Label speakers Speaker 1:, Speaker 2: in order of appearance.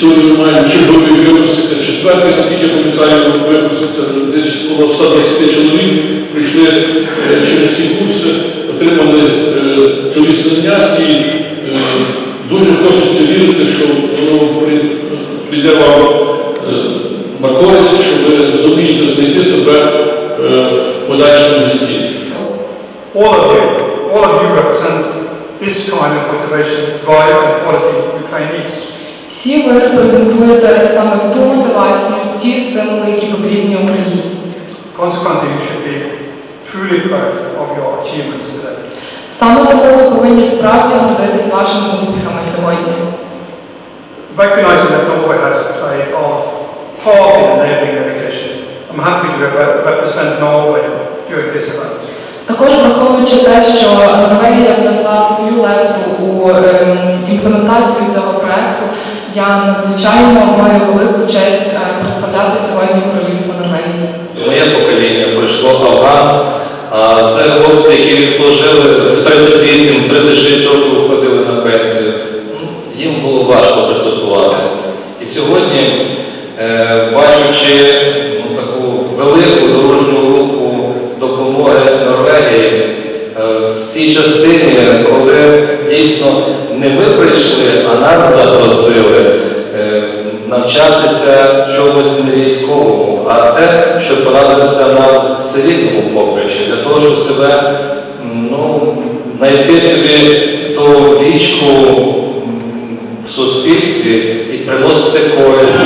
Speaker 1: Сьогодні ми маємо черговий випуск, це четвертий, наскільки я пам'ятаю, випуск, це десь було 120 чоловік, прийшли е, через ці курси, отримали е, нові знання і е, дуже хочеться вірити, що воно при- прийде вам е, на користь, що ви зумієте знайти себе е, в подальшому житті.
Speaker 2: All of you, all of you represent this kind.
Speaker 3: Всі ви репрезентуєте саме ту мотивацію, ті стимули, які потрібні Україні.
Speaker 2: Consequently, you should be truly proud of your achievements today.
Speaker 3: Саме тому ви повинні справді гордитись вашими успіхами сьогодні.
Speaker 2: Recognizing that Norway has played our part in enabling education, I'm happy to represent Norway during this event.
Speaker 3: Також враховуючи те, що Норвегія внесла свою лепту у ем, імплементацію цього проекту, я надзвичайно маю велику честь е, представляти сьогодні королівство Норвегії.
Speaker 4: Моє покоління пройшло Афган. А це хлопці, які відслужили в 38-36 років уходили на пенсію. Ну, Їм було важко пристосуватися. І сьогодні, е, бачучи ну, таку велику дорожню руку допомоги Норвегії е, в цій частині, коли дійсно не ми прийшли, а нас запросили е, навчатися чомусь не військовому, а те, що порадитися на в цивільному поприщі, для того, щоб себе ну, знайти собі ту вічку в суспільстві і приносити користь.